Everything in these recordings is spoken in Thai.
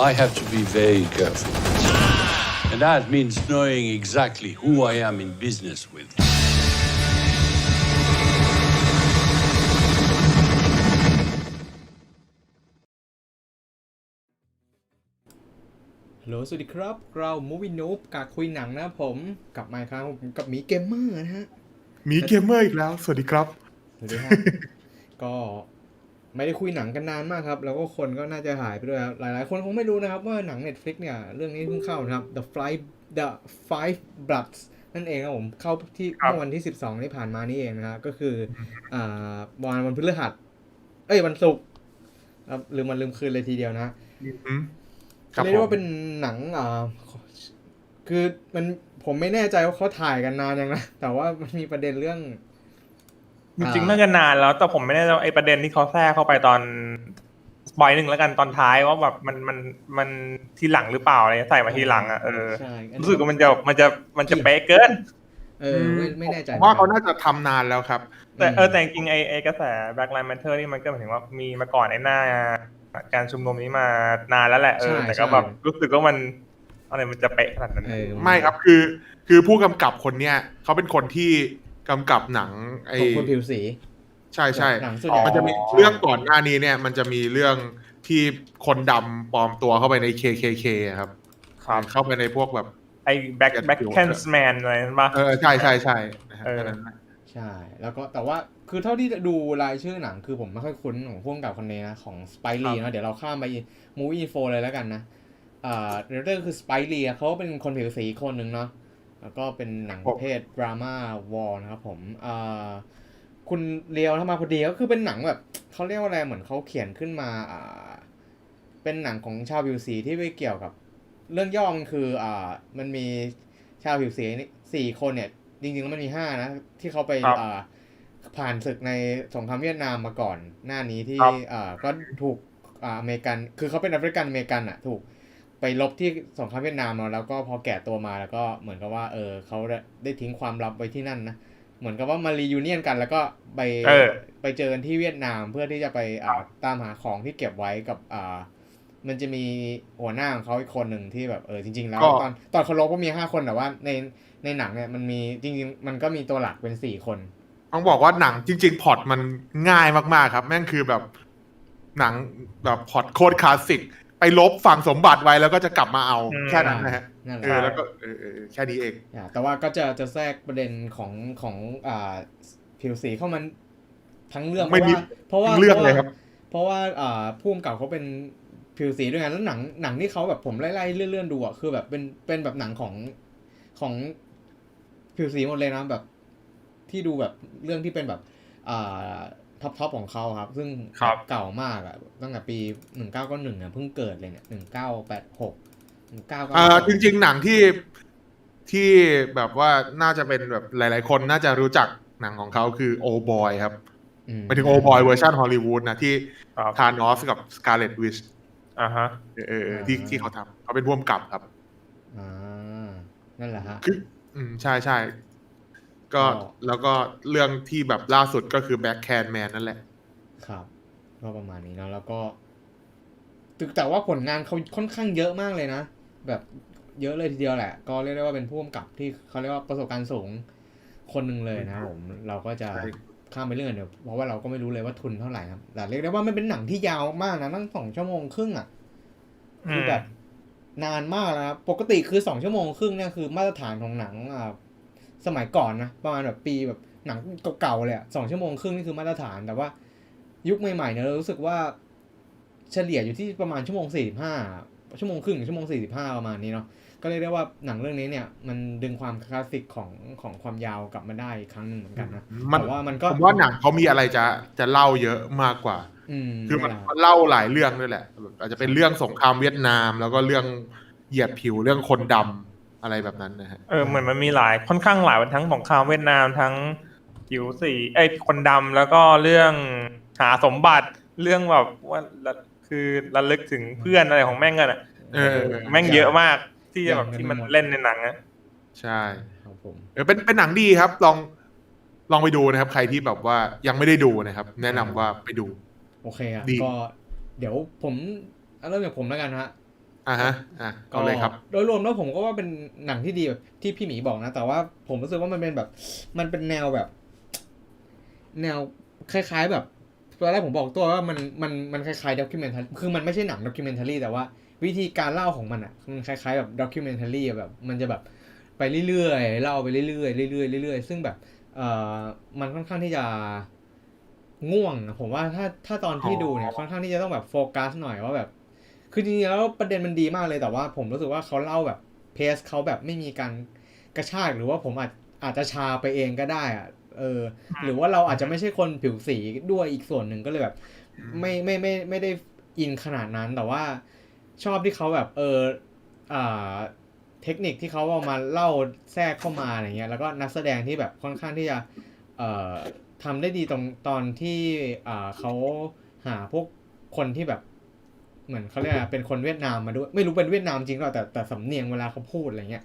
I have to be very careful. And that means knowing exactly who I am in business with. ฮัลโหลสวัสดีครับ เรามูวินูบกาคุยหนังนะครับผมกลับมาอีกครั้งผมกับหมีเกมเมอร์นะฮะ มีเกมเมอร์อีกแล้ว สวัสดีครับ สวัสดีฮะ ก็ ไม่ได้คุยหนังกันนานมากครับ แล้วก็คนก็น่าจะหายไปด้วยครับหลาย ๆ คนคงไม่รู้นะครับว่าหนัง Netflix เนี่ย เรื่องนี้เพิ่งเข้านะครับ The Five The Five Bloods นั่นเองครับผมเข้าที่ครับเมื่อวันที่ 12ที่ผ่านมานี่เองนะฮะก็คืออ่าวันวันพฤหัส เอ้ยวันศุกร์ครับลืมวันลืมคืนเลยทีเดียวนะฮะอืมครับเรียกผได้มว่าเป็นหนังอ่าคือมันผมไม่แน่ใจว่าเขาถ่ายกันนานยังนะแต่ว่ามันมีประเด็นเรื่อง จริงๆน่าจะนานแล้วแต่ผมไม่แน่ใจว่าไอ้ประเด็นที่เขาแทรกเข้าไปตอนสปอยหนึ่งแล้วกันตอนท้ายว่าแบบมันมันมันทีหลังหรือเปล่าอะไรใส่มาทีหลังอะเออใช่อัรู้สึกว่ามันจะมันจะมันจะเป๊ะเกินเออไม่ไม่แน่ใจผมว่าเขาน่าจะทำนานแล้วครับ แต่เออแต่จริงๆไอ้ไอ้กระแส Black Lives Matter นี่มันก็หมายถึงว่ามีมาก่อนไอ้หน้า การชุมนุมนี้มานานแล้วแหละเออแต่ก็แบบรู้สึกว่ามันอะไรมันจะเป๊ะขนาดนั้นเออไม่ครับคือ คือผู้กำกับคนเนี้ยเขาเป็นคนที่ กำกับหนังไอ้ของคนผิวสี ใช่ใช่หนังส่วนใหญ่มันจะมีเรื่องก่อนหน้านี้เนี่ย มันจะมีเรื่องที่คนดำปลอมตัวเข้าไปใน KKK ครับ ครับเข้าไปในพวกแบบ ไอ้ Black Black Klansman อะไรนั่นปะเออใช่ใช่ใช่นะครับเออแค่นั้นนะใช่ แล้วก็แต่ว่าคือเท่าที่ดูรายชื่อหนังคือผมไม่ค่อยคุ้นของพ่วงกับคนนี้นะ ของสไปรีนะเดี๋ยวเราข้ามไปมูวี่โฟเลยแล้วกันนะอ่าเรื่องคือสไปรีเขาเป็นคนผิวสีคนหนึ่งเนาะ แล้วก็เป็นหนังประเภทดราม่าวอลนะครับผมอ่าคุณเลียวทำมาพอดีก็คือเป็นหนังแบบเขาเรียกว่าอะไรเหมือนเขาเขียนขึ้นมาอ่าเป็นหนังของชาวผิวสีที่ไปเกี่ยวกับ เรื่องย่อมันคืออ่ามันมีชาวผิวสีนี่สี่คนเนี่ย จริงๆแล้วมันมีห้านะ ที่เขาไปครับอ่าผ่านศึกในสงครามเวียดนามมาก่อน หน้านี้ที่ครับอ่าก็ถูกอ่าอเมริกัน คือเขาเป็นแอฟริกันอเมริกันอะ ถูก ไปลบที่สงครามเวียดนามเนาะแล้วก็พอแก่ตัวมาแล้วก็เหมือนกับว่า เออเขาได้ได้ทิ้งความลับไว้ที่นั่นนะเหมือนกับว่ามารียูเนียนกัน แล้วก็ไปเออไปเจอกันที่เวียดนามเพื่อที่จะไปอ่าตามหาของที่เก็บไว้กับอ่ามันจะมีหัวหน้าของเขาอีกคนหนึ่งที่แบบเออจริง ๆ แล้วก็ตอนตอนเขาลบก็มีห้าคนแต่ว่าในในหนังเนี่ยมันมีจริง ๆ มันก็มีตัวหลักเป็นสี่คนต้องบอกว่าหนังจริง ๆพล็อตมันง่ายมากๆครับ แม่งคือแบบหนังแบบพล็อตโคตรคลาสสิก ไปลบฝั่งสมบัติไว้แล้วก็จะกลับมาเอาอืม แค่นั้นนะฮะนั่นแหเอละอแล้วก็เออเออเออแค่นี้เอง อ่าแต่ว่าก็จะจะแทรกประเด็นของของอ่าผิวสีเข้ามันทั้งเรื่องเพไม่ราะมีว่าเพราะว่าทั้งเรื่องเลยครับ เพราะว่าอ่าผู้กำกับเขาเป็นผิวสีด้วยไงแล้วหนังหนังที่เขาแบบผมไล่ๆเลื่อนๆดูอะคือแบบเป็นเป็นแบบหนังของของผิวสีหมดเลยนะแบบ ที่ดูแบบเรื่องที่เป็นแบบอ่า ท็อปทอปของเขาครับ ซึ่งครับเก่ามากอะตั้งแต่ปีหนึ่งเก้าก็หนึ่งอะเพิ่งเกิดเลยเนี่ยหนึ่งเก้าแปดหกหนึ่งเก้าก็อ่าจริง ๆ หนังที่ที่แบบว่าน่าจะเป็นแบบหลาย ๆ คนน่าจะรู้จักหนังของเขาคือโอบอยครับหมายถึงโอบอยเวอร์ชันฮอลลีวูดนะที่ครับทานอสกับสกาเลตวิชอ่าฮะเออเออเออที่ที่เขาทำเขาเป็นร่วมกับครับอ่านั่นแหละฮะคืออืมใช่ใช่ ก็ก็แล้วก็เรื่องที่แบบล่าสุดก็คือแบ็คแคนแมนนั่นแหละ ครับ ก็ประมาณนี้เนาะแล้วก็ตึกแต่ว่าผลงานเขาค่อนข้างเยอะมากเลยนะ แบบเยอะเลยทีเดียวแหละ ก็เรียกได้ว่าเป็นผู้กำกับที่เขาเรียกว่าประสบการณ์สูงคนหนึ่งเลยนะครับผมเราก็จะใช่ข้ามไปเรื่องเดี๋ยวเพราะว่าเราก็ไม่รู้เลยว่าทุนเท่าไหร่ครับแต่เรียกได้ว่ามันเป็นหนังที่ยาวมากนะตั้งสองชั่วโมงครึ่งอะคือแบบนานมากแล้วนะครับปกติคือสองชั่วโมงครึ่งเนี่ยคือมาตรฐานของหนังอ่า สมัยก่อนนะประมาณแบบปีแบบหนังเก่าๆเลยอะสองชั่วโมงครึ่งนี่คือมาตรฐานแต่ว่า ยุคใหม่ๆเนี่ยเรารู้สึกว่า เฉลี่ยอยู่ที่ประมาณชั่วโมงสี่สิบห้าชั่วโมงครึ่งชั่วโมงสี่สิบห้าประมาณนี้เนาะก็เรียกได้ว่าหนังเรื่องนี้เนี่ย มันดึงความคลาสสิกของของความยาวกลับมาได้อีกครั้งหนึ่งเหมือนกันนะมันแต่ว่ามันก็ผมว่าหนังเขามีอะไรจะจะเล่าเยอะมากกว่าอืมคือมันนั่นแหละมันเล่าหลายเรื่องด้วยแหละ อาจจะเป็นเรื่องสงครามเวียดนาม แล้วก็เรื่องเหยียบผิวเรื่องคนดำ อะไรแบบนั้นนะฮะเออเหมือนมันมีหลายค่อนข้างหลายทั้งสงครามเวียดนามทั้งผิวสีไอ้ยคนดำแล้วก็เรื่องหาสมบัติเรื่องแบบว่าละคือระลึกถึงเพื่อนอะไรของแม่งกันอะเออแม่งเยอะมากที่จะแบบที่มันเล่นในหนังอะใช่ครับผมเออเป็นเป็นหนังดีครับ ลองลองไปดูนะครับ ใครที่แบบว่ายังไม่ได้ดูนะครับ แนะนำว่าไปดู โอเคอะดีก็เดี๋ยวผมเอาเริ่มจากผมแล้วกันฮะ อะฮะอะเอาเลยครับ โดยรวมแล้วผมก็ว่าเป็นหนังที่ดีแบบที่พี่หมีบอกนะ แต่ว่าผมรู้สึกว่ามันเป็นแบบ มันเป็นแนวแบบ แนวคล้าย ๆ แบบตอนแรกผมบอกตัวว่ามันมันมันคล้ายๆด็อกิเมนทัลคือมันไม่ใช่หนังด็อกิเมนทัลี่แต่ว่าวิธีการเล่าของมันอะมันคล้ายๆแบบด็อกิเมนทัลี่แบบ มันจะแบบไปเรื่อยๆเล่าไปเรื่อยๆเรื่อยๆเรื่อยๆซึ่งแบบเอ่อมันค่อนข้างที่จะง่วงอะผมว่าถ้าถ้าตอนที่ดูเนี่ยค่อนข้างที่จะต้องแบบโฟกัสหน่อยว่าแบบ คือจริงๆแล้วประเด็นมันดีมากเลยแต่ว่า ผมรู้สึกว่าเขาเล่าแบบเพสเขาแบบไม่มีการกระชากหรือว่าผมอาจอาจจะชาไปเองก็ได้อะเออ หรือว่าเราอาจจะไม่ใช่คนผิวสีด้วยอีกส่วนหนึ่งก็เลยแบบ ไม่ไม่ไม่ไม่ได้อินขนาดนั้นแต่ว่าชอบที่เขาแบบเอออ่าเทคนิคที่เขาเอามาเล่าแทรกเข้ามาอะไรเงี้ยแล้วก็นักแสดงที่แบบค่อนข้างที่จะเอ่อทำได้ดีตรงตอนที่อ่าเขาหาพวกคนที่แบบ เหมือนเขาเรียกอะไรเป็นคนเวียดนามมาด้วย ไม่รู้เป็นเวียดนามจริงหรอแต่แต่สำเนียงเวลาเขาพูดอะไรเงี้ย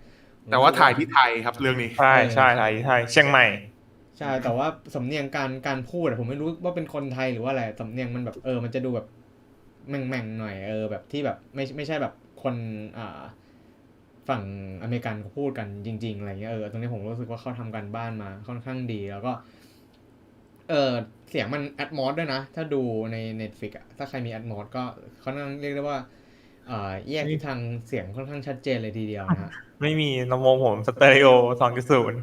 แต่ว่าถ่ายที่ไทยครับเรื่องนี้ ใช่ใช่ใช่ใช่เชียงใหม่ ใช่ แต่ว่าสำเนียงการการพูดอะผมไม่รู้ว่าเป็นคนไทยหรือว่าอะไรสำเนียงมันแบบเออ มันจะดูแบบแม่งๆหน่อยเออแบบที่แบบไม่ไม่ใช่แบบคนอ่าฝั่งอเมริกันเขาพูดกันจริง ๆอะไรเงี้ยเออตรงนี้ผมรู้สึกว่าเขาทำการบ้านมาค่อนข้างดีแล้วก็ เออ เสียงมันแอดมอสด้วยนะ ถ้าดูใน Netflix อะถ้าใครมีแอดมอสก็เขานั่งเรียกได้ว่าเอ่อแยกทิศทางเสียงค่อนข้างชัดเจนเลยทีเดียวนะฮะไม่มีลำโพงผมสเตอริโอสองจุดศูนย์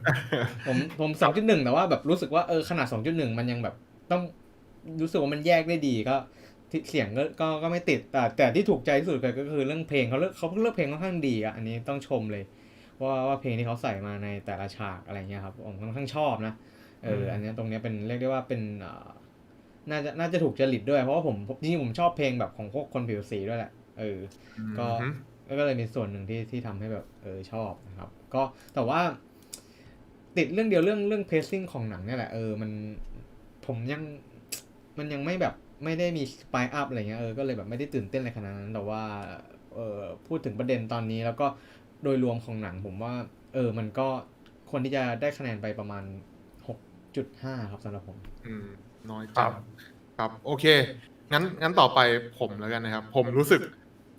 ผมผมสองจุดหนึ่งแต่ว่าแบบรู้สึกว่าเออขนาดสองจุดหนึ่งมันยังแบบต้องรู้สึกว่ามันแยกได้ดีก็ที่เสียงก็ก็ก็ไม่ติดแต่แต่ที่ถูกใจที่สุดเลยก็คือเรื่องเพลงเขาเลือกเขาเลือกเพลงค่อนข้างดีอะอันนี้ต้องชมเลยว่าว่าเพลงที่เขาใส่มาในแต่ละฉากอะไรเงี้ยครับผมค่อนข้างชอบนะ เอออันเนี้ยตรงเนี้ยเป็นเรียกได้ว่าเป็นเอ่อน่าจะน่าจะถูกจริตด้วยเพราะว่าผมจริงๆผมชอบเพลงแบบของพวกคนผิวสีด้วยแหละเออ ก็อือฮึก็เลยมีส่วนหนึ่งที่ที่ทำให้แบบเออชอบนะครับ ก็แต่ว่า ติดเรื่องเดียวเรื่องเรื่องเพซซิ่งของหนังเนี่ยแหละเออมันผมยังมันยังไม่แบบไม่ได้มีสปายอัพอะไรเงี้ยเออก็เลยแบบไม่ได้ตื่นเต้นอะไรขนาดนั้น แต่ว่าเออพูดถึงประเด็นตอนนี้ แล้วก็โดยรวมของหนังผมว่า เออ มันก็ควรที่จะได้คะแนนไปประมาณหก จุดห้าครับสำหรับผม อืมน้อยครัจังบครับ โอเค งั้นงั้นต่อไปผมแล้วกันนะครับ ผมรู้สึก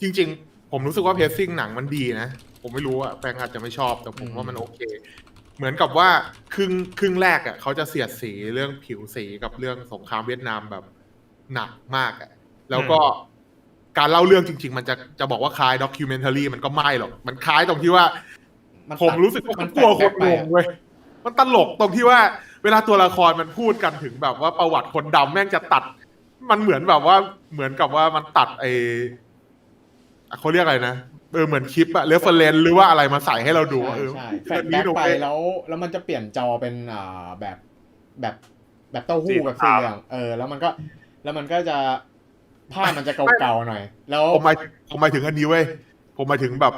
จริง ๆ ผมรู้สึกว่าเพซซิ่งหนังมันดีนะ ผมไม่รู้อะแฟนอาจจะไม่ชอบแต่ผมว่ามันโอเค เหมือนกับว่าครึ่งครึ่งแรกอะเขาจะเสียดสีเรื่องผิวสีกับเรื่องสงครามเวียดนามแบบหนักมากอะแล้วก็การเล่าเรื่องจริง ๆ มันจะจะบอกว่าคล้ายด็อกิเมนทารีมันก็ไม่หรอก มันคล้ายตรงที่ว่ามันผมตัดรู้สึกว่ามัมันนกลัวแปลคกนๆไปงอะงเว้ยมันตลกตรงที่ว่า เวลาตัวละครมันพูดกันถึงแบบว่าประวัติคนดำแม่งจะตัด มันเหมือนแบบว่าเหมือนกับว่ามันตัดไอเขาเรียกอะไรนะเออเหมือนคลิปอะเรฟเฟรนหรือว่าอะไรมาใส่ให้เราดูว่าเออ ใช่แฟเรื่ลองชนี้แบ็กดูไปเว้ยแล้ว แล้วมันจะเปลี่ยนจอเป็นอ่าแบบแบบแบบเต้าสีหู้แบบขาวสี่เหลี่ยมเออ แล้วมันก็ แล้วมันก็จะภาพมันจะเก่าๆหน่อย แล้ว ผมหมายผมหมายถึงอันนี้เว้ย ผมหมายถึงแบบ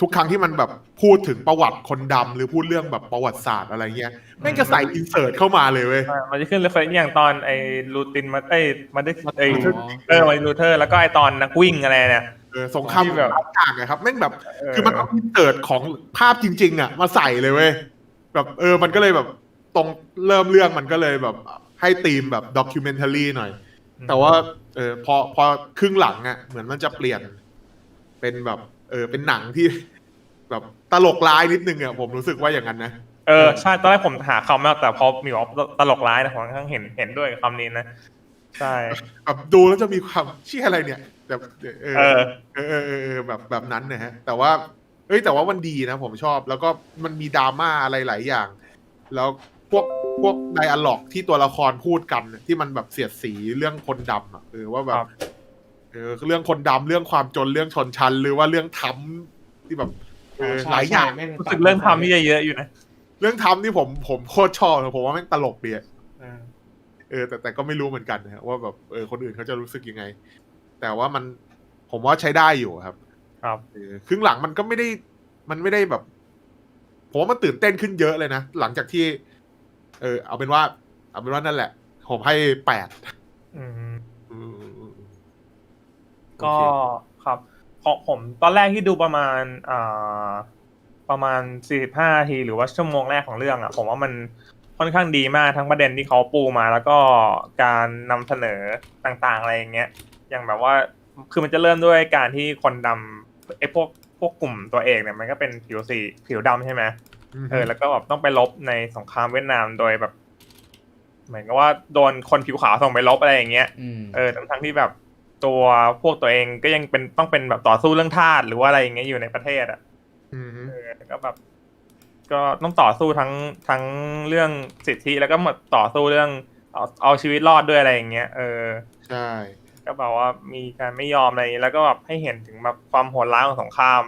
ทุกครั้งที่มันแบบพูดถึงประวัติคนดำหรือพูดเรื่องแบบประวัติศาสตร์อะไรเงี้ยแม่งจะใส่อินเสิร์ตเข้ามาเลยเว้ยอ่ามันจะขึ้นเรฟเฟรนซ์อย่างตอนไอ้ลูตินมาเอ้ยมาได้ไอ้อ๋อเออมาลูเทอร์ แล้วก็ไอ้ตอนนักวิ่งอะไรเนี่ยเออสงครามที่แบบต่างๆอะครับแม่งแบบเออคือมันเอาอินเสิร์ตของภาพจริง ๆ อะ มาใส่เลยเว้ยแบบเออมันก็เลยแบบตรงเริ่มเรื่องมันก็เลยแบบให้ธีมแบบด็อกิเมนท r รีหน่อย แต่ว่าเออพอพอครึ่งหลังอะเหมือนมันจะเปลี่ยนเป็นแบบ เออเป็นหนังที่ แบบตลกร้ายนิดนึงอะผมรู้สึกว่าอย่างนั้นนะเออใช่ตอนแรกผมหาคำไม่ออกแต่พอมีบอกตลกร้ายนะผมค่อนข้างเห็นเห็นด้วยกับคำนี้นะใช่แบบดูแล้วจะมีความเชี่ยอะไรเนี่ยแบบเออเออเออเออเออเออแบบแบบนั้นนะฮะ แต่ว่าเอ้ยแต่ว่ามันดีนะผมชอบ แล้วก็มันมีดราม่าอะไรหลายอย่าง แล้วพวกพวกไดอะล็อกที่ตัวละครพูดกันน่ะที่มันแบบเสียดสีเรื่องคนดำอะเออว่าแบครับบเออเรื่องคนดำเรื่องความจนเรื่องชนชั้นหรือว่าเรื่องทำที่แบบเออใช่หลายอย่างใช่แม่รู้สึกเรื่องทำนี่จะเยอะอยู่นะเรื่องทำนี่ผมผมโคตรชอบเลยผมว่าแม่งตลกดีอะเออแต่แต่ก็ไม่รู้เหมือนกันนะฮะว่าแบบเออคนอื่นเขาจะรู้สึกยังไง แต่ว่ามันผมว่าใช้ได้อยู่ครับครับ เออครึ่งหลังมันก็ไม่ได้ มันไม่ได้แบบ ผมว่ามันตื่นเต้นขึ้นเยอะเลยนะ หลังจากที่ เออ เอาเป็นว่า เอาเป็นว่านั่นแหละ ผมให้แปด อืม อืม ก็โอเคครับของผมตอนแรกที่ดูประมาณอ่าประมาณสี่สิบห้านาทีหรือว่าชั่วโมงแรกของเรื่องอะ ผมว่ามันค่อนข้างดีมากทั้งประเด็นที่เขาปูมา แล้วก็การนำเสนอต่างๆอะไรอย่างเงี้ยอย่างแบบว่าคือมันจะเริ่มด้วยการที่คนดำไอ้พวกพวกกลุ่มตัวเอกเนี่ยมันก็เป็นผิวสีผิวดำใช่ไหมเออแล้วก็แบบต้องไปลบในสงครามเวียดนามโดยแบบ เหมือนกับว่าโดนคนผิวขาวส่งไปลบอะไรอย่างเงี้ยอืมเออทั้งทั้งที่แบบ ตัวพวกตัวเองก็ยังเป็นต้องเป็นแบบต่อสู้เรื่องทาสหรือว่าอะไรอย่างเงี้ยอยู่ในประเทศอะอืมเออก็แบบ ก็ต้องต่อสู้ทั้งทั้งเรื่องสิทธิแล้วก็หมดต่อสู้เรื่องเอาเอาชีวิตรอดด้วยอะไรอย่างเงี้ยเออใช่ ก็แบบว่ามีการไม่ยอมอะไรอย่างงี้แล้วก็แบบให้เห็นถึงแบบความโหดร้ายของสงคราม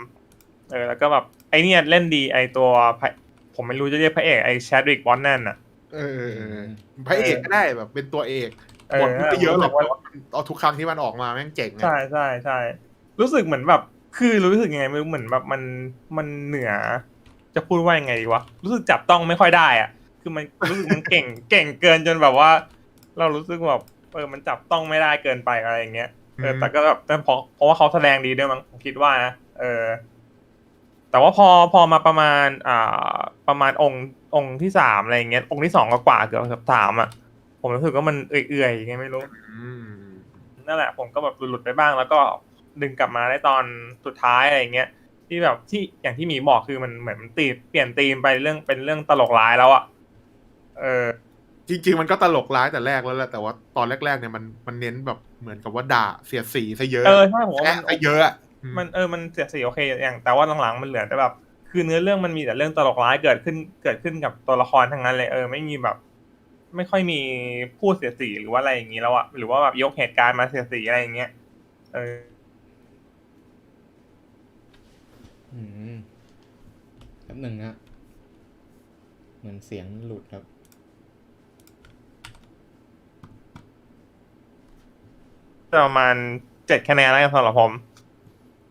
เออ แล้วก็แบบไอเนี่ยเล่นดีไอตัวพระผมไม่รู้จะเรียกพระเอกไอแชดวิกบอนแนนอะเออเออเออพระเอกก็ได้แบบเป็นตัวเอกเออ บทมันไม่เยอะหรอกว่าแต่ว่าเอาทุกครั้งที่มันออกมาแม่งเจ๋งอะใช่ใช่ใช่รู้สึกเหมือนแบบ คือรู้สึกยังไงไม่รู้เหมือนแบบมันมันเหนือ จะพูดว่ายังไงดีวะรู้สึกจับต้องไม่ค่อยได้อะ คือมันรู้สึกมันเก่งเก่งเกินจนแบบว่า เรารู้สึกแบบเออมันจับต้องไม่ได้เกินไปอะไรอย่างเงี้ยเออแต่ก็แบบแต่เพราะเพราะว่าเขาแสดงดีด้วยมั้งผมคิดว่านะเออ แต่ว่าพอพอมาประมาณ อ่า ประมาณองค์องค์ที่สามอะไรอย่างเงี้ยองค์ที่สองก็กว่าเกือบเกือบสามอะ ผมรู้สึกว่ามันเอื่อยๆยังไงไม่รู้อืมนั่นแหละ ผมก็แบบหลุดๆไปบ้าง แล้วก็ดึงกลับมาได้ตอนสุดท้ายอะไรอย่างเงี้ยที่แบบที่อย่างที่หมีบอกคือมันเหมือนมันตีเปลี่ยนธีมไปเรื่องเป็นเรื่องตลกร้ายแล้วอะเออ จริง ๆ มันก็ตลกร้ายแต่แรกแล้วแหละแต่ว่าตอนแรกๆเนี่ยมันมันเน้นแบบเหมือนกับว่าด่าเสียดสีซะเยอะเออใช่ผมว่าแอะมันซะเยอะอะมันเออมันเสียดสีโอเค อย่าง แต่ว่าหลังๆมันเหลือแต่แบบคือเนื้อเรื่องมันมีแต่เรื่องตลกร้ายเกิดขึ้นเกิดขึ้นกับตัวละครทั้งนั้นเลยเออไม่มีแบบ ไม่ค่อยมีพูดเสียดสีหรือว่าอะไรอย่างงี้แล้วอะหรือว่าแบบยกเหตุการณ์มาเสียดสีอะไรอย่างเงี้ยเอออืมแป๊บหนึ่งนะเหมือนเสียงหลุดครับ ประมาณเจ็ดคะแนนแล้วกันสำหรับผม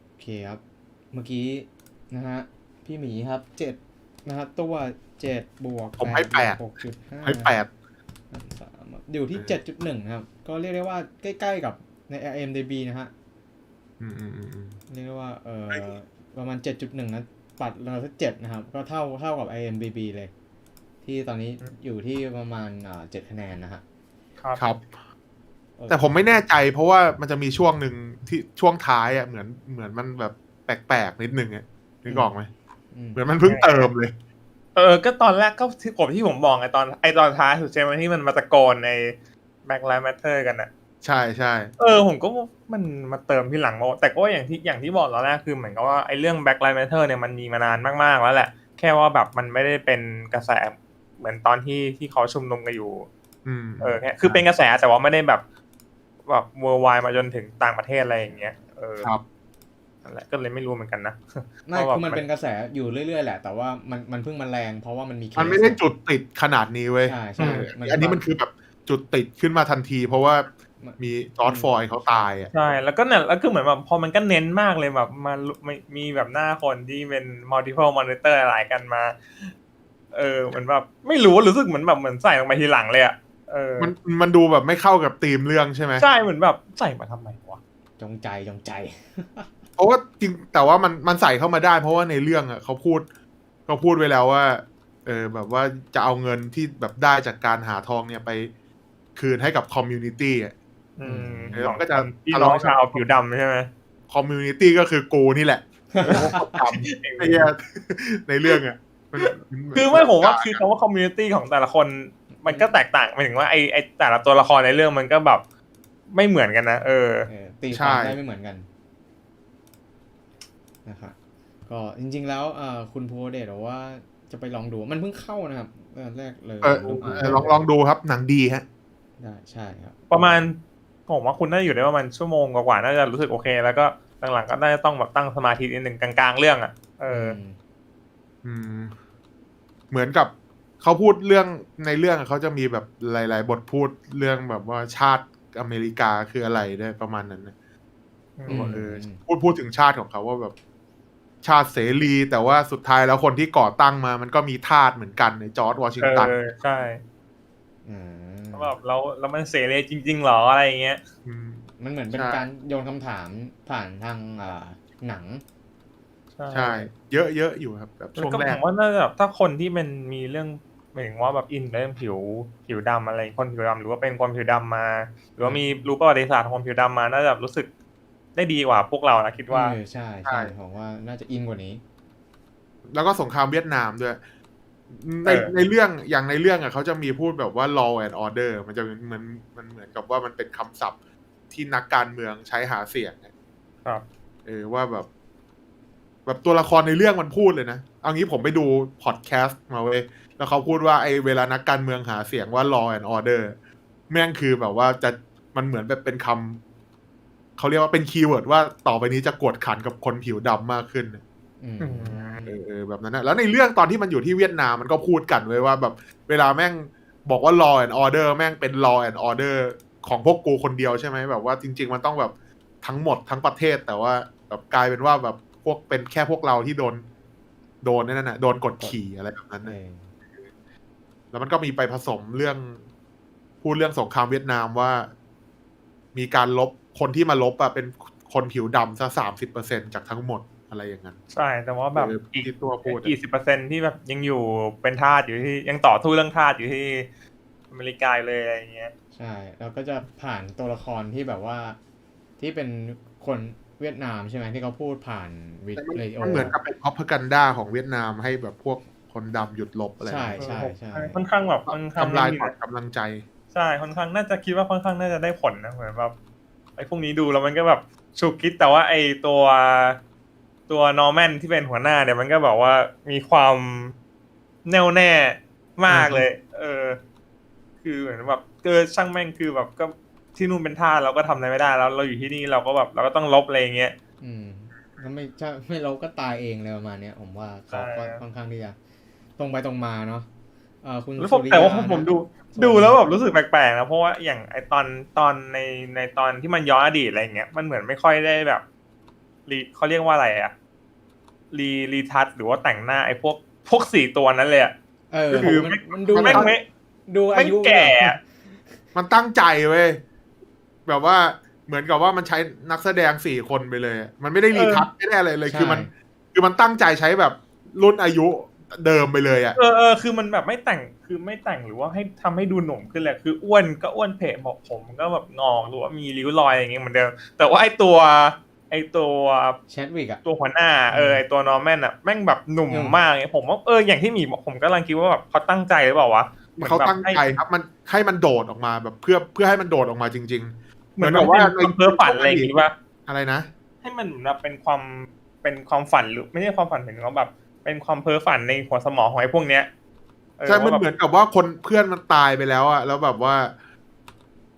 โอเคครับ เมื่อกี้นะฮะ พี่หมีครับเจ็ดนะครับ ตัวเจ็ดบวกผมให้แปด หกจุดห้า ให้แปด สามอยู่ที่เจ็ดจุดหนึ่งครับ ก็เรียกได้ว่าใกล้ๆกับใน IMDB นะฮะอืมอืมอืมอืมเรียกได้ว่าเออประมาณ7.1นะปัดเราสักเจ็ดนะครับ ก็เท่าเท่ากับ IMDB เลย ที่ตอนนี้อยู่ที่ประมาณอ่าเจ็ดคะแนนนะฮะครับครับเออแต่ผมไม่แน่ใจเพราะว่ามันจะมีช่วงหนึ่งที่ช่วงท้ายอะเหมือนเหมือนมันแบบแปลกๆนิดนึงอะนึกออกไหมอืมเหมือนมันเพิ่งเติมเลยเออ ก็ตอนแรกก็ที่ผมที่ผมบอกไอตอนไอตอนท้ายสุดใช่ไหมที่มันมาตะโกนใน Black Lives Matter กันอะใช่ใช่เออผมก็ว่ามันมาเติมที่หลังมาแต่ก็อย่างที่อย่างที่บอกตอนแรกคือเหมือนกับว่าไอเรื่อง Black Lives Matter เนี่ยมันมีมานานมากๆแล้วแหละ แค่ว่าแบบมันไม่ได้เป็นกระแสเหมือนตอนที่ที่เขาชุมนุมกันอยู่อืมเออแค่คือเป็นกระแสแต่ว่าไม่ได้แบบแบบเวอร์ไวมาจนถึงต่างประเทศอะไรอย่างเงี้ยเออครับ นั่นแหละก็เลยไม่รู้เหมือนกันนะไม่เพราะว่าคือมันมันเป็นกระแสอยู่เรื่อยๆแหละ แต่ว่ามันมันเพิ่งมาแรงเพราะว่ามันมีเคสมันไม่ได้จุดติดขนาดนี้เว้ยใช่ใช่เอออันนี้มันคือแบบจุดติดขึ้นมาทันที เพราะว่ามีจอร์ดฟอยเขาตายอะใช่แล้วก็เนี่ยแล้วคือเหมือนแบบพอมันก็เน้นมากเลยแบบมาไม่มีแบบหน้าคนที่เป็น multiple monitor หลายกันมา เออเหมือนแบบไม่รู้รู้สึกเหมือนแบบเหมือนใส่ลงมาทีหลังเลยอะเออมันมันดูแบบไม่เข้ากับธีมเรื่องใช่ไหมใช่เหมือนแบบใส่มาทำไมวะจงใจจงใจ เพราะว่าจริงแต่ว่ามันมันใส่เข้ามาได้ เพราะว่าในเรื่องอะเขาพูดเขาพูดไว้แล้วว่า เออแบบว่าจะเอาเงินที่แบบได้จากการหาทองเนี่ยไปคืนให้กับคอมมูนิตี้อะอืมเออมันก็จะพี่น้องชาวผิวดำใช่ไหมคอมมูนิตี้ก็คือกูนี่แหละจำไอ้เหี้ยในเรื่องอะมันคือไม่ผมว่าคือคำว่า community ของแต่ละคน มันก็แตกต่างหมายถึงว่าไอไอแต่ละตัวละครในเรื่องมันก็แบบ ไม่เหมือนกันนะเออเออตีความได้ไม่เหมือนกัน นะครับก็จริง ๆ แล้วเอ่อคุณโพเดชบอกว่าจะไปลองดูมันเพิ่งเข้านะครับตอนแรกเลยเออเออลองลองดูครับหนังดีฮะได้ใช่ครับ ประมาณผมว่าคุณน่าจะอยู่ได้ประมาณชั่วโมงกว่าๆน่าจะรู้สึกโอเค แล้วก็หลังๆก็น่าจะต้องแบบตั้งสมาธินิดหนึ่งกลางๆ เรื่องอะ เออมอืม เหมือนกับเขาพูดเรื่องในเรื่องอะเขาจะมีแบบหลาย ๆ บทพูดเรื่องแบบว่าชาติอเมริกาคืออะไรได้วยประมาณนั้นนะอืมว่าเออพูดพูดถึงชาติของเขาว่าแบบ ชาติเสรี แต่ว่าสุดท้ายแล้วคนที่ก่อตั้งมา มันก็มีทาสเหมือนกันในจอร์จวอชิงเอตันอใช่อืมแล้วแบบแล้วแล้วมันเสรีจริง ๆหรออะไรอย่างเงี้ยมมันเหมือนเป็นใช่การโยนคำถามผ่านทางอ่าหนัง ใช่ เยอะเยอะอยู่ครับแบบแล้วช่วงก็แรผกมว่าน่าจะแบบถ้าคนที่มันมีเรื่องหมายถึงว่าแบบอินเรื่องผิวผิวดำอะไรคนผิวดำหรือว่าเป็นคนผิวดำมา หรือว่ามีรู้ประวัติศาสตร์ของคนผิวดำมาน่าจะรู้สึก ได้ดีกว่าพวกเรานะคิดว่า เออใช่ใช่ใช่ ผมว่าน่าจะอินกว่านี้ แล้วก็สงครามเวียดนามด้วย ในเออ ในเรื่องอย่างในเรื่องอะเขาจะมีพูดแบบว่า law and order มันจะเหมือนมันเหมือนกับว่ามันเป็นคำศัพท์ที่นักการเมืองใช้หาเสียงอะครับ เออว่าแบบ แบบตัวละครในเรื่องมันพูดเลยนะเอางี้ผมไปดูพอดแคสต์มาเว้ยแล้วเขาพูดว่าไอ้เวลานักการเมืองหาเสียงว่า law and order แม่งคือแบบว่าจะมันเหมือนแบบเป็นคำ เขาเรียกว่าเป็นคีย์เวิร์ดว่าต่อไปนี้จะกวดขันกับคนผิวดำมากขึ้นเออแบบนั้นนะแล้วในเรื่องตอนที่มันอยู่ที่เวียดนามมันก็พูดกันไว้ว่าแบบเวลาแม่งบอกว่า law and order แม่งเป็น law and order ของพวกกูคนเดียวใช่ไหมแบบว่าจริง ๆ มันต้องแบบทั้งหมดทั้งประเทศ แต่ว่าแบบกลายเป็นว่าแบบพวกเป็นแค่พวกเราที่โดน โดนนั่นน่ะโดนกดขี่อะไรแบบนั้นเอนะอแล้วมันก็มีไปผสมเรื่องพูดเรื่องสงครามเวียดนามว่า มีการลบ คนที่มาลบอะเป็นคนผิวดำซะสามสิบเปอร์เซ็นจากทั้งหมดอะไรอย่างนั้น ใช่ แต่ว่าแบบเอออีกที่ตัวพูดอะกี่สิบเปอร์เซ็นที่แบบยังอยู่เป็นทาสอยู่ที่ยังต่อสู้เรื่องทาสอยู่ที่อเมริกาอยู่เลยอะไรอย่างเงี้ย ใช่แล้วก็จะผ่านตัวละครที่แบบว่าที่เป็นคนเวียดนามใช่ไหมที่เขาพูดผ่านวิแต่มันเรดิโอมันเหมือนกับเป็นพ r o พกันดาของเวียดนามให้แบบพวกคนดำหยุดลบอะไรใช่แบบนี้ใช่ใช่ค่อนข้างแบบค่อนข้างทำลายไม่มีขวัญกำลังใจ ใช่ค่อนข้างน่าจะคิดว่าค่อนข้างน่าจะได้ผลนะเหมือนแบบไอ้พวกนี้ดูแล้วมันก็แบบฉุกคิดแต่ว่าไอ้ตัวตัวนอร์แมนที่เป็นหัวหน้าเนี่ยมันก็แบบว่ามีความแน่วแน่มากเลย เออ คือเหมือนแบบเกิดช่างแม่งคือแบบก็ที่นู่นเป็นท่าสเราก็ทำอะไรไม่ได้แล้วเราอยู่ที่นี่เราก็แบบเราก็ต้องลบอะไรอย่างเงี้ย อืมถ้าไม่ถ้าไม่เราก็ตายเองเลยประมาณเนี้ยผมว่าเขาก็ใช่ค่อนข้างที่จะตรงไปตรงมาเนาะเอ่อคุณแล้วผมสุริยแต่ว่าผมนะผมดู ส่วนดูแล้วแบบรู้สึกแปลกๆนะเพราะว่าอย่างไอตอนตอนในในตอนที่มันย้อนอดีตอะไรเงี้ยมันเหมือนไม่ค่อยได้แบบรีเขาเรียกว่าอะไรอะรีรีทัชหรือว่าแต่งหน้าไอพวกพวกสี่ตัวนั้นเลยอะ เออคือมันมันดูแม่งไม่ ดูอายุแม่งแก่อะมันตั้งใจเว้ยแบบว่าเหมือนกับว่ามันใช้นักแสดงสี่คนไปเลยอะมันไม่ได้รีทัชไม่ได้อะไรเลย คือมัน คือมันตั้งใจใช้แบบรุ่นอายุ เดิมไปเลยอะเออเออคือมันแบบไม่แต่งคือไม่แต่งหรือว่าให้ทำให้ดูหนุ่มขึ้นเลยคืออ้วนก็อ้วนเพะบอกผมก็แบบงอกหรือว่ามีริ้วรอยอย่างเงี้ยเหมือนเดิม แต่ว่าไอตัว ไอตัวแชดวิกอะตัวหัวหน้าเออไอตัวนอร์แมนอะแม่งแบบหนุ่มอืมมากเนี่ยผมว่าเอออย่างที่หมีบอกผมกำลังคิดว่าแบบเขาตั้งใจหรือเปล่าวะหมือนเขาแบบตั้งใจให้ครับมันให้มันโดดออกมาแบบเพื่อเพื่อให้มันโดดออกมาจริง ๆ เหมือนแบบว่าเป็นเพ้อฝันอะไรอย่างงี้ป่ะอะไรนะ ให้มันเหมือนแบบเป็นความเป็นความฝันหรือไม่ใช่ความฝันเหมือนกับแบบ เป็นความเพ้อฝันในหัวสมองของไอ้พวกเนี้ยใช่มันว่าแบบเหมือนกับว่าคนเพื่อนมันตายไปแล้วอะแล้วแบบว่า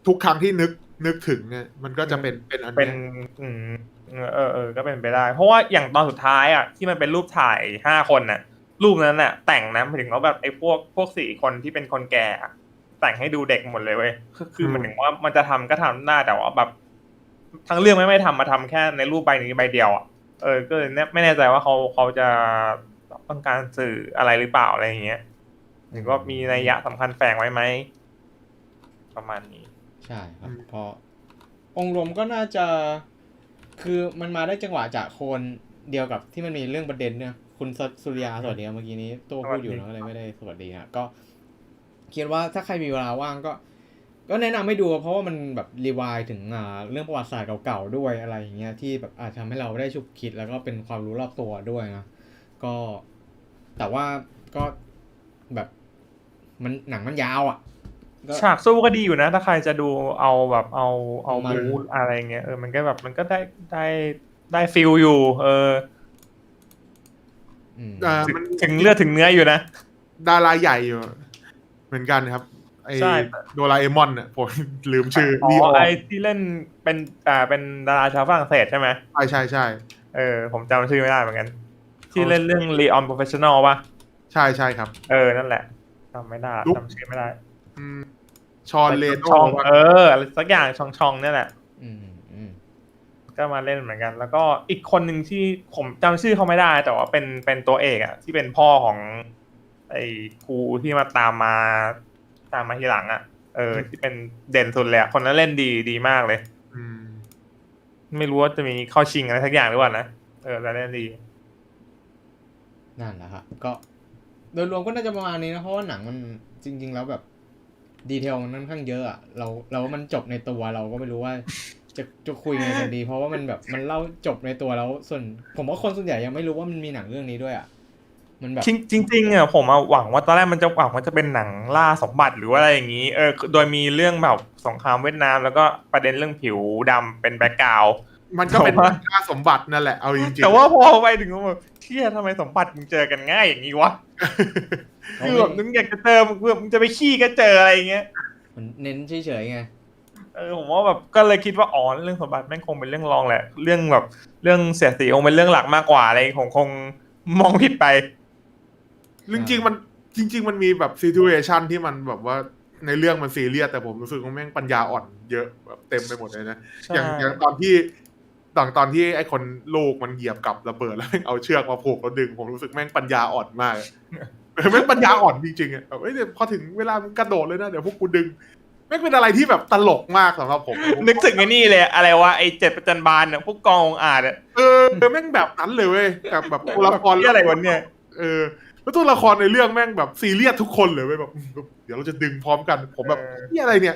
ทุกครั้งที่นึกนึกถึงเนี่ยมันก็จะเป็นเป็นอันเป็นเนี้ยอืมเออเออก็เป็นไปได้ เพราะว่าอย่างตอนสุดท้ายอะที่มันเป็นรูปถ่ายห้าคนน่ะ รูปนั้นน่ะ แต่งนะหมายถึงว่าแบบไอ้พวกพวกสี่คนที่เป็นคนแก่อะแต่งให้ดูเด็กหมดเลยเว้ยคือคือหมายถึงว่ามันจะทำก็ทำได้แต่ว่าแบบ ทั้งเรื่องไม่ไม่ทำมาทำแค่ในรูปใบนี้ใบเดียวอะเออก็เลยแน่ไม่แน่ใจว่าเขาเขาจะ ต้องการสื่ออะไรหรือเปล่าอะไรอย่างเงี้ยหรือว่ามีนัยยะสำคัญแฝงไว้ไหม ประมาณนี้ ใช่ครับเพราะองค์รวมก็น่าจะ คือมันมาได้จังหวะจากโคนเดียวกับที่มันมีเรื่องประเด็นเนี่ย คุณสสุริยาสวัสดีครับเมื่อกี้นี้ตัวพูดอยู่นะก็เลยไม่ได้สวัสดีฮะก็คิดว่าถ้าใครมีเวลาว่างก็ ก็แนะนำให้ดู เพราะว่ามันแบบรีวายถึงอ่าเรื่องประวัติศาสตร์เก่าๆด้วยอะไรอย่างเงี้ยที่แบบอาจทำให้เราได้ฉุกคิดแล้วก็เป็นความรู้รอบตัวด้วยนะ ก็แต่ว่าก็แบบมันหนังมันยาวอะก็ฉากสู้ก็ดีอยู่นะ ถ้าใครจะดูเอาแบบเอาเอามันบูอะไรเงี้ยเออมันก็แบบมันก็ได้ได้ได้ฟิลอยู่ เอออืมอ่าถึงมันถึงเลือดถึงเนื้ออยู่นะ ดาราใหญ่อยู่ เหมือนกันครับไอใช่โดราเอมอนเนี่ยผมลืมชื่ออ๋ลีโออไอที่เล่นเป็นอ่าเป็นดาราชาวฝรั่งเศสใช่ไหมใช่ใช่ใช่เออผมจำชื่อไม่ได้เหมือนกัน ที่เล่นเรื่อง Leon Professional ป่ะ ใช่ใช่ครับ เออ นั่นแหละจำไม่ได้ลุกจำชื่อไม่ได้อืมชอนเลโนช่องเอออะไรสักอย่างช่องช่องเนี่ยแหละอืมอืมก็มาเล่นเหมือนกัน แล้วก็อีกคนหนึ่งที่ผมจำชื่อเขาไม่ได้ แต่ว่าเป็นเป็นตัวเอกอะที่เป็นพ่อของ ไอ้ครูที่มาตามมา ตามมาทีหลังอะเออ ที่เป็นเด่นสุดเลยอะคนนั้นเล่นดีดีมากเลยอืมไม่รู้ว่าจะมีเข้าชิงอะไรสักอย่างหรือเปล่านะเออแล้วเล่นดี นั่นแหละครับก็โดยรวมก็น่าจะประมาณนี้นะเพราะว่าหนังมันจริง ๆ แล้วแบบดีเทลมันค่อนข้างเยอะอะเราเรามันจบในตัวเราก็ไม่รู้ว่า จะจะคุยไงกันดี เพราะว่ามันแบบมันเล่าจบในตัวแล้วส่วน ผมว่าคนส่วนใหญ่ยังไม่รู้ว่ามันมีหนังเรื่องนี้ด้วยอะมันแบบจริงจริงๆอะผมหวังว่าตอนแรกมันจะหวังว่าจะเป็นหนังล่าสมบัติหรือว่าอะไรอย่างนี้เออโดยมีเรื่องแบบสงครามเวียดนาม แล้วก็ประเด็นเรื่องผิวดำเป็นแบ็กกราวด์ มันก็เป็นแต่ว่า ค่าสมบัตินั่นแหละเอาจริงๆแต่ว่าพอไปถึงก็แบบเที่ยทำไมสมบัติมึงเจอกันง่ายอย่างนี้วะคือแบบมึงอยากจะเจอมึงแบบมึงจะไปขี้ก็เจออะไรอย่างเงี้ยมันเน้นเฉยๆไง เออผมว่าแบบก็เลยคิดว่าอ๋อเรื่องสมบัติแม่งคงเป็นเรื่องรองแหละ เรื่องแบบเรื่องเสียสีคงเป็นเรื่องหลักมากกว่าอะไรคงคงมองผิดไป จริงๆมันจริง ๆ มันมีแบบซีทูเอชันที่มันแบบว่าในเรื่องมันซีเรียสแต่ผมรู้สึกว่าแม่งปัญญาอ่อนเยอะแบบเต็มไปหมดเลยนะ อย่างใช่อย่างตอนที่ ตอนตอนที่ไอ้คนลูกมันเหยียบกับระเบิดแล้วแม่งเอาเชือกมาผูกแล้วดึงผมรู้สึกแม่งปัญญาอ่อนมากเออแม่งปัญญาอ่อนจริงๆอะแบบเอ้ยเดี๋ยวพอถึงเวลามึงกระโดดเลยนะเดี๋ยวพวกกูดึงแม่งเป็นอะไรที่แบบตลกมากสำหรับผม นึกถึงไอ้นี่เลยอะไรวะไอ้เจ็ดประจันบานเนี่ยพวกกององอาจอะเออแม่งแบบนั้นเลยเว้ยแบบแบบตัวละครที่อะไรวะเนี่ยเออแล้วตัวละครในเรื่องแม่งแบบซีเรียสทุกคนเลยเว้ยแบบเดี๋ยวเราจะดึงพร้อมกัน ผมแบบเออนี่อะไรเนี่ย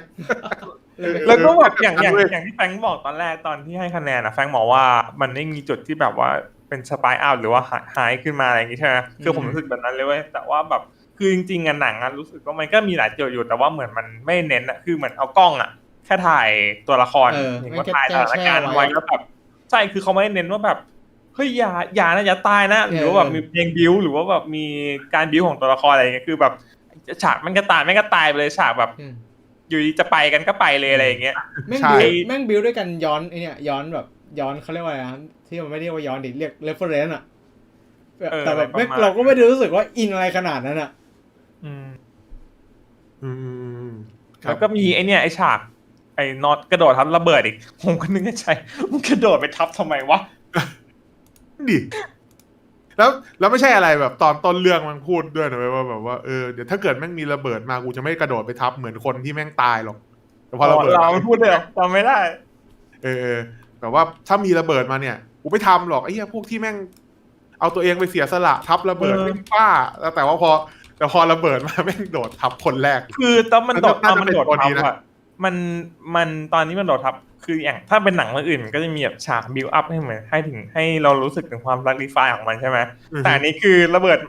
แล้วก็แบบอย่างอย่างเว้ยอย่างที่แฟรงค์บอกตอนแรกตอนที่ให้คะแนนอะแฟรงค์บอกว่ามันไม่มีจุดที่แบบว่าเป็นสปายอัพหรือว่าหายขึ้นมาอะไรอย่างงี้ใช่ไหมคือผมรู้สึกแบบนั้นเลยเว้ยแต่ว่าแบบคือจริงๆอะหนังอะรู้สึกว่ามันก็มีหลายจุดอยู่แต่ว่าเหมือนมันไม่เน้นอะคือเหมือนเอากล้องอะแค่ถ่ายตัวละครเออเห็นไม่ว่าแค่ถ่ายสถานการณ์แช่ไว้ไว้แล้วแบบใช่คือเขาไม่ได้เน้นว่าแบบเฮ้ยอย่าอย่านะอย่าตายนะ หรือว่าแบบมีเพลงบิวหรือว่าแบบมีการบิวของตัวละครอะไรอย่างเงี้ยคือแบบฉากมันก็ตายไม่ก็ตายไปเลยฉากแบบ อืมอยู่ดีจะไปกันก็ไปเลยอะไรอย่างเงี้ย แม่งใช่ บิวแม่งบิวด้วยกันย้อนไอเนี่ยย้อนแบบย้อนเขาเรียกว่าอะไรนะที่มันไม่เรียกว่าย้อนดิเรียกเรฟเฟรนซ์อะแบบเออแต่แบบอะไรประมาณ เราก็ไม่ได้รู้สึกว่าอินอะไรขนาดนั้นอะอืม อืมครัแล้บวก็มีไอเนี่ยไอฉากไอ้น็อตกระโดดทับระเบิดอีกผมก็นึกในใจมึงกระโดดไปทับทำไมวะดิ แล้วแล้วไม่ใช่อะไรแบบตอนต้นเรื่องมันพูดด้วยนะเว้ยว่าแบบว่าเออเดี๋ยวถ้าเกิดแม่งมีระเบิดมากูจะไม่กระโดดไปทับเหมือนคนที่แม่งตายหรอกแต่พอระเบิดเราพูดเลยเหรอจำไม่ได้เออเออแบบว่าถ้ามีระเบิดมาเนี่ยกูไม่ทำหรอกไอ้เหี้ยพวกที่แม่ง เอาตัวเองไปเสียสละทับระเบิดเออแม่งป้าแล้วแต่ว่าพอแต่พอระเบิดมาแม่งโดดทับคนแรก คือตอนมันโดดตน่าอนจะมันเป็นโดดตัวทันี้บนะอะ มันมันตอนนี้มันโดดทับ คืออย่างถ้าเป็นหนังเรื่องอื่นมันก็จะมีแบบฉากบิวอัพให้เหมือนให้ถึงให้เรารู้สึกถึงความรักดีฟายของมันใช่ไหมอือฮึแต่อันนี้คือระเบิด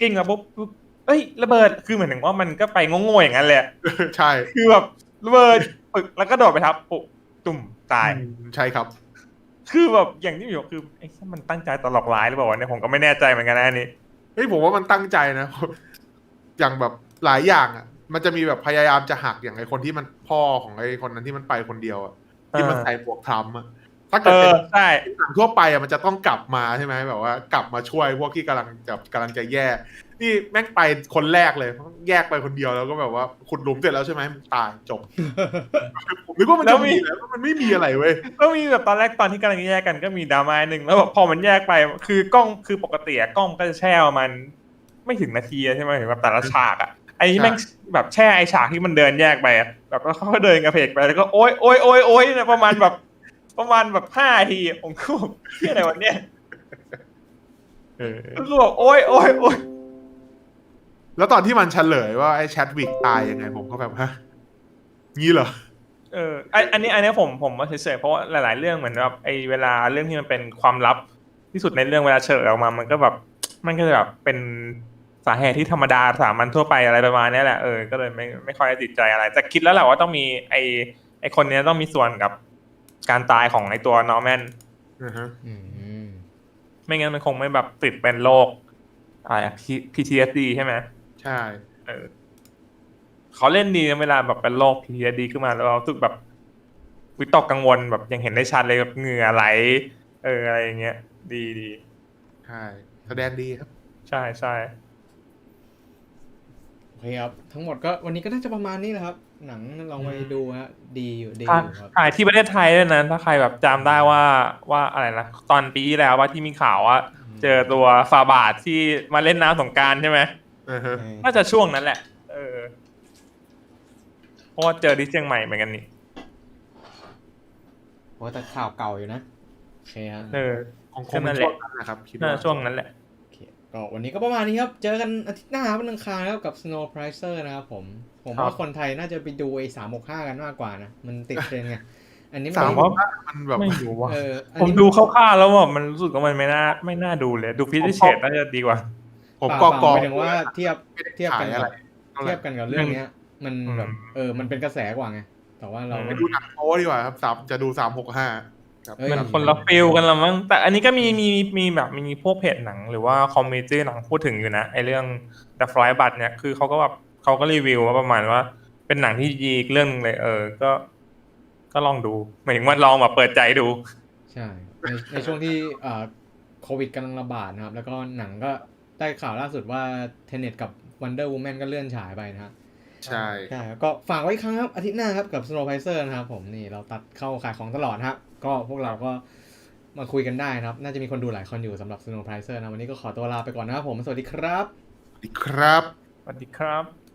กิ้งมาปุ๊บปุ๊บเอ้ยระเบิดคือเหมือนถึงว่ามันก็ไปโง่ๆอย่างนั้นเลยใช่ คือแบบระเบิดปึกแล้วก็โดดไปทับปุ๊บตุ่มตายอืมใช่ครับ คือแบบอย่างที่อยู่คือไอ้ที่มันตั้งใจตลอกร้ายหรือเปล่าวะเนี่ยผมก็ไม่แน่ใจเหมือนกันนะอันนี้เฮ้ยผมว่ามันตั้งใจนะ อย่างแบบหลายอย่างอะ มันจะมีแบบพยายามจะหักอย่างไอคนที่มันพ่อของไอคนนั้นที่มันไปคนเดียวอะที่มันเออใส่หมวกทรัมป์อะถ้าเอเกิดเป็นอใช่หนังทั่วไปอะมันจะต้องกลับมาใช่ไหมแบบว่ากลับมาช่วยพวกที่กำลังจะกำลังจะแย่ นี่แม่งไปคนแรกเลยแยกไปคนเดียวแล้วก็แบบว่าขุดหลุมเสร็จแล้วใช่ไหมมึงตายจบผมนึกว่ามันแล้จะวมีมีแล้วมันไม่มีอะไรเว้ยก็มีแบบตอนแรกตอนที่กำลังแยกกันก็มีดราม่าหนึ่งแล้วแบบพอมันแยกไปคือกล้องคือปกติอะกล้องก็จะแช่ประมาณไม่ถึงนาทีอะใช่ไหมถึงแบบแต่ละฉากอะ ไอ้นี่แม่งแบบแช่ไอ้ฉากที่มันเดินแยกไปอะแบบแล้วเขาก็เดินกระเพกไปแล้วก็โอ๊ยโอ๊ยโอ๊ยโอ๊ยเนี่ยประมาณแบบ ประมาณแบบห้าทีอะผมก็แบบเที่ยอะไรวะเนี่ยเออก็คือแบบโอ๊ยโอ๊ยโอ๊ยแล้วตอนที่มันเฉลยว่าไอ้แชดวิกตายยังไงผมก็แบบฮะงี้เหรอเออไออันนี้อันนี้ผมผมว่าเฉยๆเพราะว่าหลาย ๆ เรื่องเหมือนแบบไอเวลาเรื่องที่มันเป็นความลับที่สุดในเรื่องเวลาเฉลยออกมา มันก็แบบมันก็จะแบบเป็น สาเหตุที่ธรรมดาสามัญทั่วไปอะไรประมาณเนี้ยแหละเออก็เลยไม่ไม่ค่อยได้ติดใจอะไรแต่คิดแล้วแหละว่าต้องมีไอไอคนเนี้ยต้องมีส่วนกับการตายของไอตัวนอร์แมนอือฮะอืมไม่งั้นมันคงไม่แบบติดเป็นโรคอะไรอะ PTSD ใช่ไหมใช่เออเขาเล่นดีนะเวลาแบบเป็นโรค PTSD ขึ้นมาแล้วเรารู้สึกแบบวิตกกังวลแบบยังเห็นได้ชัดเลยแบบเหงื่อไหล เอออะไรอย่างเงี้ย ดีดีใช่แสดงดีครับ ใช่ใช่โอ เคครับ ทั้งหมดก็วันนี้ก็น่าจะประมาณนี้แหละครับ หนังลองไปดูฮะดีอยู่ดีอถ่ายยู่ครับ ถ่ายที่ประเทศไทยด้วยนะถ้าใครแบบจำได้ว่าว่าอะไรนะตอนปีที่แล้วว่าที่มีข่าวว่าเจอตัวฟาบาทที่มาเล่นน้ำสงกรารใช่ไหมอือฮะเออน่าจะช่วงนั้นแหละ เออเพราะว่าเจอที่เชียงใหม่เหมือนกันนี่โอ้แต่ข่าวเก่าอยู่นะ โอเคฮะ เออของคก็งนั่เป็นนแหช่วละงนั้นนะครับคิดน่าว่า จะช่วงนั้นแหละโอเค ก็วันนี้ก็ประมาณนี้ครับ เจอกันอาทิตย์หน้าวันอังคารแล้วกับ Snow Pricer นะครับผม ผมครัว่าบคนไทยน่าจะไปดูไอ้สามหกห้ากันมากกว่านะ มันติดเทรนด์ไง อันนี้สามไว่ามันแบบไม่รู้ว่าเอออันผมนี้ดูคร่าวๆแล้วแบบมันรู้สึกว่ามันไม่น่าไม่น่าดูเลย ดูพิเศษน่าจะดีกว่า ผมเปก็ล่ากเปอล่าหมายถึงว่าเทียบเทียบกันขายกัอะบไรเท่าไหเทีร่ยบกันกับเรื่องเนี้ย มันแบบอืมเออมันเป็นกระแสกว่าไงแต่ว่าเราอืมไปดูหนังโป๊ดีกว่าครับสามจะดูสามหกห้า ครับเอ้ย มันคนละฟิลกันละมั้งแต่อันนี้ก็มีมีมีแบบมีพวกเพจหนัง หรือว่าคอมเมดี้หนังพูดถึงอยู่นะไอเรื่อง The Fly b u t เนี่ยคือเขาก็แบบเขาก็รีวิวว่าประมาณว่า เป็นหนังที่ดีอีกเรื่องหนึงเลย เออ ก็ ก็ลองดูหมายถึงว่าลองแบบเปิดใจดู ใช่ในในช่วงที่เอ่อโควิดกำลังระบาดนะครับ แล้วก็หนังก็ได้ข่าวล่าสุดว่าเทเน็ตกับ Wonder Woman ก็เลื่อนฉายไปนะครับใช่ ใช่ครับก็ฝากไว้อีกครั้งครับ อาทิตย์หน้าครับกับ Snow p i c e r นะครับผมนี่เราตัดเข้าขายของตลอดนะครับ ก็พวกเราก็มาคุยกันได้นะครับ น่าจะมีคนดูหลายคนอยู่สำหรับ Snow p i c e r นะ วันนี้ก็ขอตัวลาไปก่อนนะครับผม สวัสดีครับ สวัสดีครับ สวัสดีครับ